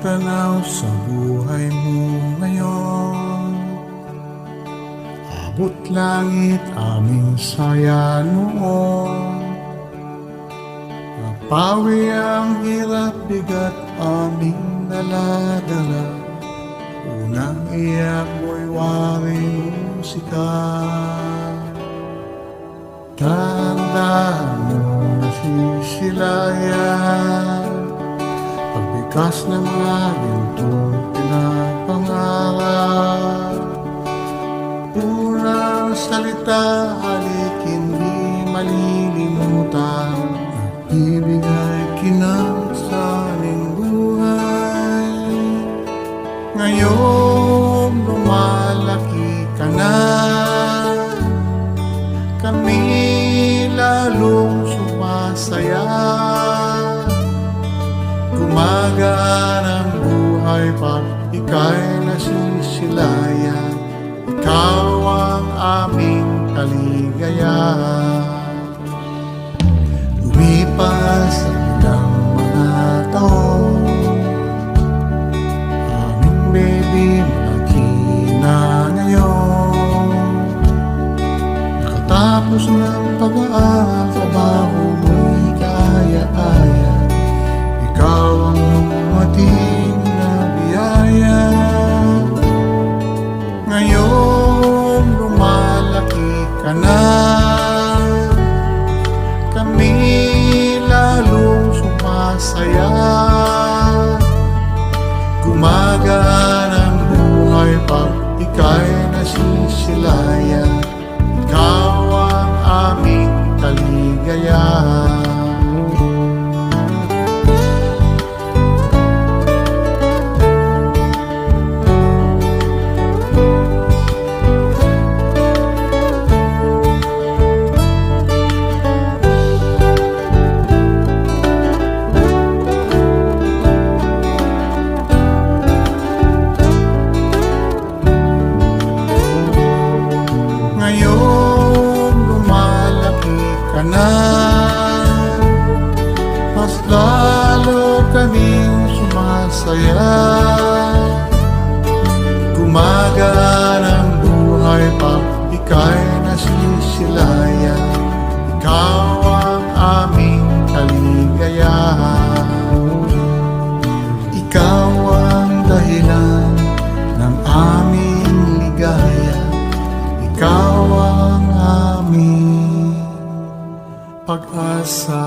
panaw sa buhay mo ngayon. Abot langit aming saya noon. Napawi ang hirap bigat aming daladala Unang iyak mo'y waring musika. Tandaan mo nasisilayan Pagbikas ng mga gintong pinapangarap Unang salita, halik hindi malilimutan. Ibigay kinansaning buhay. Ngayon buhay pag ika'y nasisilayan. Ikaw ang aming kaligayahan lumalaki ka na Kami lalong sumasaya. Gumagaan ang buhay pag ika'y nasisilayan Mas lalo kaming sumasaya. Gumagaan ang buhay pag ika'y nasisilayan Ikaw ang aming kaligayahan. Ikaw ang dahilan ng aming ligaya. Ikaw ang aming pag-asa